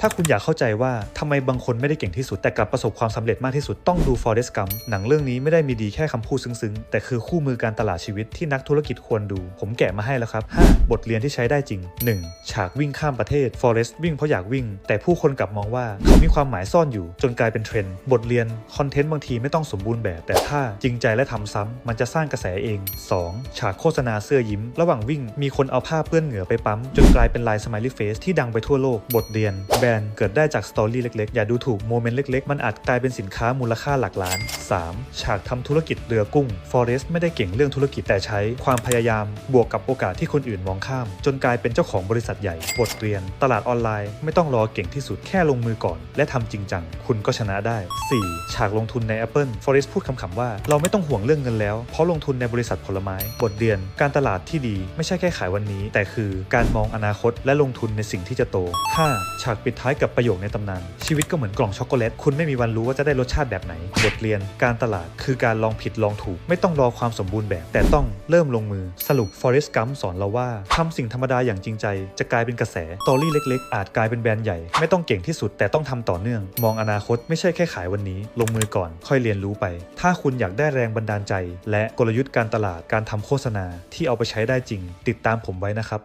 ถ้าคุณอยากเข้าใจว่าทำไมบางคนไม่ได้เก่งที่สุดแต่กลับประสบความสำเร็จมากที่สุดต้องดู Forrest Gump หนังเรื่องนี้ไม่ได้มีดีแค่คำพูดซึ้งๆ แต่คือคู่มือการตลาดชีวิตที่นักธุรกิจควรดู ผมแกะมาให้แล้วครับ 5. บทเรียนที่ใช้ได้จริง 1. ฉากวิ่งข้ามประเทศ Forrest วิ่งเพราะอยากวิ่ง แต่ผู้คนกลับมองว่าเขามีความหมายซ่อนอยู่ จนกลายเป็นเทรนด์บทเรียนคอนเทนต์บางทีไม่ต้องสมบูรณ์แบบ แต่ถ้าจริงใจและทำซ้ำมันจะสร้างกระแสเอง 2. ฉากโฆษณาเสื้อยิ้ม ระหว่างวิ่ง มีคนเอาผ้าเปื้อนเหงื่อไปปั๊มจนกลายเป็นลายส m มลี่เฟสที่ดังไปทั่วโลกบทเรียนแบรนด์เกิดได้จากสตอรี่เล็กๆ อย่าดูถูกโมเมนต์เล็กๆ มันอาจกลายเป็นสินค้ามูลค่าหลักล้าน 3. ฉากทำธุรกิจเรือกุ้ง Forrest ไม่ได้เก่งเรื่องธุรกิจแต่ใช้ความพยายาม บวกกับโอกาสที่คนอื่นมองข้าม จนกลายเป็นเจ้าของบริษัทใหญ่ บทเรียน ตลาดออนไลน์ ไม่ต้องรอเก่งที่สุดแค่ลงมือก่อน และทำจริงจังคุณก็ชนะได้ 4. ฉากลงทุนใน Apple Forrest พูดคำๆว่า เราไม่ต้องห่วงเรื่องเงินแล้ว เพราะลงทุนในบริษัทผลไม้ บทเรียน การตลาดที่ดี ไม่ใช่แค่ขายวันนี้ แต่คือการมองอนาคตและลงทุนในสิ่งที่จะโต 5. ฉากปิดท้ายกับประโยคในตำนาน ชีวิตก็เหมือนกล่องช็อกโกแลตคุณไม่มีวันรู้ว่าจะได้รสชาติแบบไหน บทเรียน การตลาดคือการลองผิดลองถูก ไม่ต้องรอความสมบูรณ์แบบ แต่ต้องเริ่มลงมือสรุป Forest Gump สอนเราว่าทำสิ่งธรรมดาอย่างจริงใจ จะกลายเป็นกระแสตอรี่เล็ก ๆ อาจกลายเป็นแบรนด์ใหญ่ ไม่ต้องเก่งที่สุดแต่ต้องทำต่อเนื่อง มองอนาคตไม่ใช่แค่ขายวันนี้ ลงมือก่อนค่อยเรียนรู้ไป ถ้าคุณอยากได้แรงบันดาลใจ และกลยุทธ์การตลาดการทำโฆษณาที่เอาไปใช้ได้จริง ติดตามผมไว้นะครับ